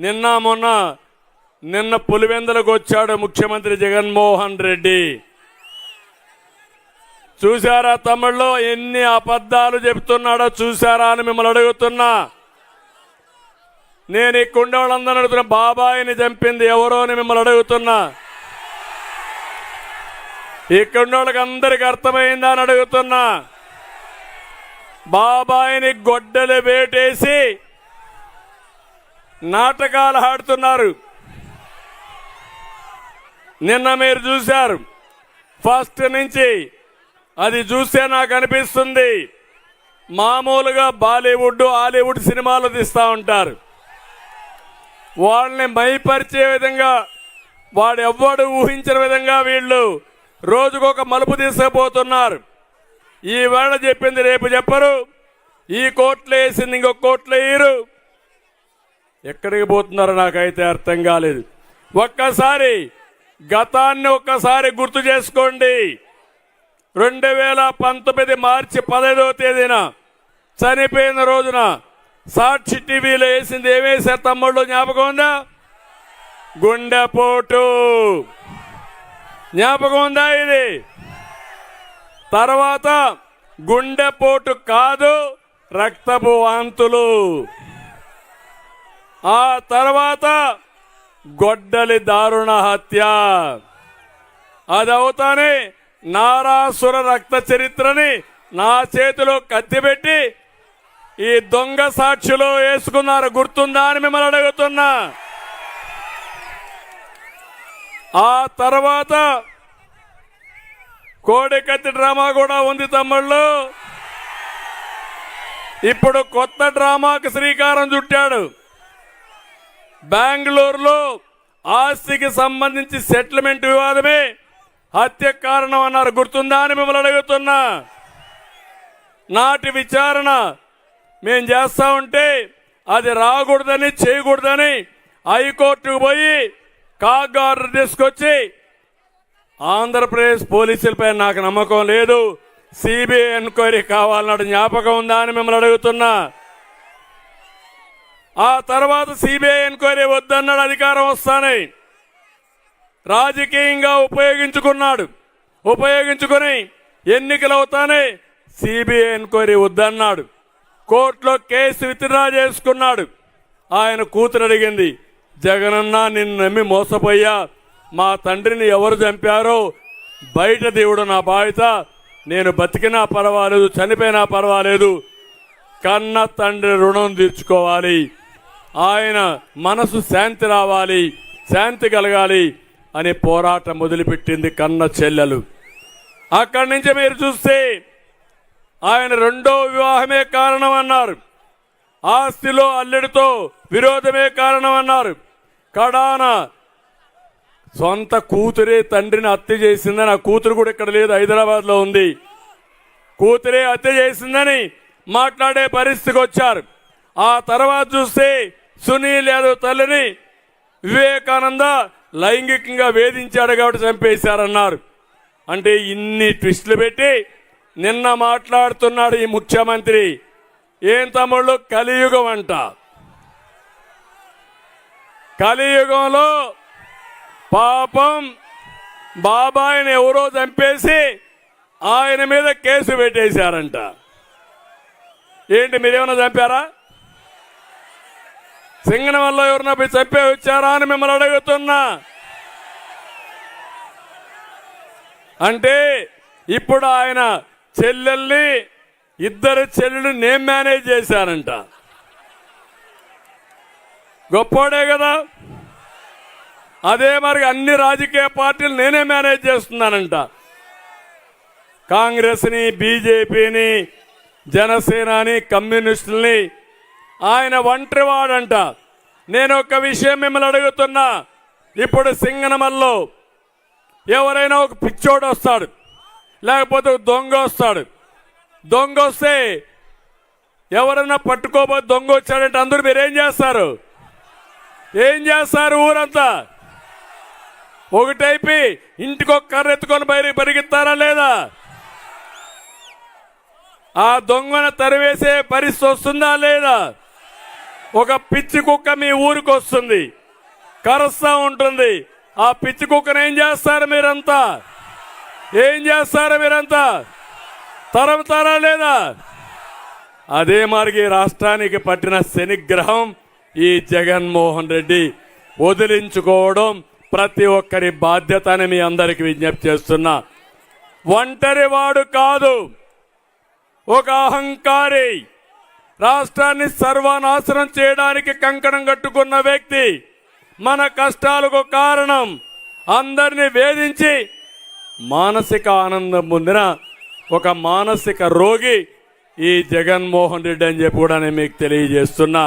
నిన్న మొన్న నిన్న పులివెందులకు వచ్చాడు ముఖ్యమంత్రి జగన్మోహన్ రెడ్డి. చూశారా తమిళ్ళో ఎన్ని అబద్ధాలు చెప్తున్నాడో చూశారా అని మిమ్మల్ని అడుగుతున్నా. నేను ఈ కుండవాళ్ళందరూ వాళ్ళందరూ అడుగుతున్నా బాబాయిని చంపింది ఎవరో అని మిమ్మల్ని అడుగుతున్నా. ఇక్కడ ఉన్న వాళ్ళకి అందరికి అర్థమైందా అని అడుగుతున్నా. బాబాయిని గొడ్డలు వేటేసి నాటకాలు ఆడుతున్నారు. నిన్న మీరు చూశారు. ఫస్ట్ నుంచి అది చూస్తే నాకు అనిపిస్తుంది. మామూలుగా బాలీవుడ్ హాలీవుడ్ సినిమాలు తీస్తూ ఉంటారు. వాళ్ళని మైపరిచే విధంగా వాడు ఎవ్వడు ఊహించిన విధంగా వీళ్ళు రోజుకొక మలుపు తీసుకుపోతున్నారు ఈవేళ చెప్పింది రేపు చెప్పరు. ఈ కోట్లు వేసింది ఇంకొక కోట్లు వేయరు ఎక్కడికి పోతున్నారో నాకైతే అర్థం కాలేదు. ఒక్కసారి గతాన్ని ఒక్కసారి గుర్తు చేసుకోండి. రెండు వేల పంతొమ్మిది మార్చి పదహైదవ తేదీన చనిపోయిన రోజున సాక్షి టీవీలో వేసింది ఏమేసారు తమ్ముళ్ళు జ్ఞాపకం ఉందా? గుండెపోటు. జ్ఞాపకం ఉందా ఇది? తర్వాత గుండెపోటు కాదు రక్తపు వాంతులు. ఆ తర్వాత గొడ్డలి దారుణ హత్య. అది అవుతానే నారాసుర రక్త చరిత్రని నా చేతిలో కత్తిపెట్టి ఈ దొంగ సాక్షిలో వేసుకున్నారు. గుర్తుందా అని మిమ్మల్ని అడుగుతున్నా. ఆ తర్వాత కోడికత్తి డ్రామా కూడా ఉంది తమ్ముళ్ళు. ఇప్పుడు కొత్త డ్రామాకు శ్రీకారం చుట్టాడు. బెంగళూరులో ఆస్తికి సంబంధించి సెటిల్మెంట్ వివాదమే హత్య కారణం అన్నారు. గుర్తుందా అని మిమ్మల్ని అడుగుతున్నా. నాటి విచారణ మేం చేస్తా ఉంటే అది రాకూడదని చేయకూడదని హైకోర్టుకు పోయి కాగ్ ఆర్డర్ తీసుకొచ్చి ఆంధ్రప్రదేశ్ పోలీసులపై నాకు నమ్మకం లేదు. సిబిఐ ఎంక్వైరీ కావాలన్నాడు జ్ఞాపకం ఉందా అని మిమ్మల్ని అడుగుతున్నా. ఆ తర్వాత సిబిఐ ఎంక్వైరీ వద్దన్నాడు అధికారం వస్తానే. రాజకీయంగా ఉపయోగించుకున్నాడు. ఉపయోగించుకొని ఎన్నికలు అవుతానే సిబిఐ ఎంక్వైరీ వద్దన్నాడు. కోర్టులో కేసు విత్డ్రా చేసుకున్నాడు. ఆయన కూతురు అడిగింది జగనన్న నిన్ను నమ్మి మోసపోయా మా తండ్రిని ఎవరు చంపారో? బయట దేవుడు నా బాధ్యత. నేను బతికినా పర్వాలేదు చనిపోయినా పర్వాలేదు. కన్న తండ్రి రుణం తీర్చుకోవాలి. ఆయన మనసు శాంతి రావాలి శాంతి కలగాలి అనే పోరాటం మొదలుపెట్టింది కన్న చెల్లెలు. అక్కడి నుంచి మీరు చూస్తే ఆయన రెండో వివాహమే కారణం అన్నారు ఆస్తిలో అల్లెడితో విరోధమే కారణం అన్నారు కడాన సొంత కూతురే తండ్రిని హత్య చేసిందని ఆ కూతురు కూడా ఇక్కడ లేదు హైదరాబాద్లో ఉంది. కూతురే హత్య చేసిందని మాట్లాడే పరిస్థితికి వచ్చారు. ఆ తర్వాత చూస్తే సునీల్ యాదవ్ తల్లిని వివేకానంద లైంగికంగా వేధించాడు కాబట్టి చంపేశారన్నారు. అంటే ఇన్ని ట్విస్టులు పెట్టి నిన్న మాట్లాడుతున్నాడు ఈ ముఖ్యమంత్రి. ఏం తమ్ముళ్ళు? కలియుగం అంట. కలియుగంలో పాపం బాబాయిని ఎవరో చంపేసి ఆయన మీద కేసు పెట్టేశారంట. ఏంటి మీరేమైనా చంపారా? సింగన వల్ల ఎవరిన పోయి చంపే వచ్చారా అని మిమ్మల్ని అడుగుతున్నా. అంటే ఇప్పుడు ఆయన చెల్లెల్ని ఇద్దరు చెల్లెలు నేను మేనేజ్ చేశానంట. గొప్పోడే కదా. అదే మరి అన్ని రాజకీయ పార్టీలు నేనే మేనేజ్ చేస్తున్నానంట. కాంగ్రెస్ని బీజేపీని జనసేనని కమ్యూనిస్టుల్ని ఆయన ఒంటరివాడంట. నేను ఒక విషయం మిమ్మల్ని అడుగుతున్నా. ఇప్పుడు సింగనమల్లో ఎవరైనా ఒక పిచ్చోడు వస్తాడు. లేకపోతే ఒక దొంగ వస్తాడు. దొంగ వస్తే ఎవరైనా పట్టుకోబో దొంగ వచ్చాడంటే అందరూ మీరు ఏం చేస్తారు? ఏం చేస్తారు ఊరంతా? ఒకటైపి ఇంటికి ఒక కర్ర ఎత్తుకొని బయట పరిగెత్తారా లేదా? ఆ దొంగను తరివేసే పరిస్థితి వస్తుందా లేదా? ఒక పిచ్చి కుక్క మీ ఊరికి వస్తుంది. కరుస్తా ఉంటుంది. ఆ పిచ్చి కుక్కను ఏం చేస్తారు మీరంతా? ఏం చేస్తారు మీరంతా? తరముతారా లేదా? అదే మార్గి రాష్ట్రానికి పట్టిన శనిగ్రహం ఈ జగన్మోహన్ రెడ్డి వదిలించుకోవడం ప్రతి ఒక్కరి బాధ్యత అని మీ అందరికి విజ్ఞప్తి చేస్తున్నా. ఒంటరి వాడు కాదు. ఒక అహంకారి. రాష్ట్రాన్ని సర్వనాశనం చేయడానికి కంకణం కట్టుకున్న వ్యక్తి మన కష్టాలకు కారణం. అందరిని వేధించి మానసిక ఆనందం పొందిన ఒక మానసిక రోగి ఈ జగన్మోహన్ రెడ్డి అని చెప్పి కూడా నేను మీకు తెలియజేస్తున్నా.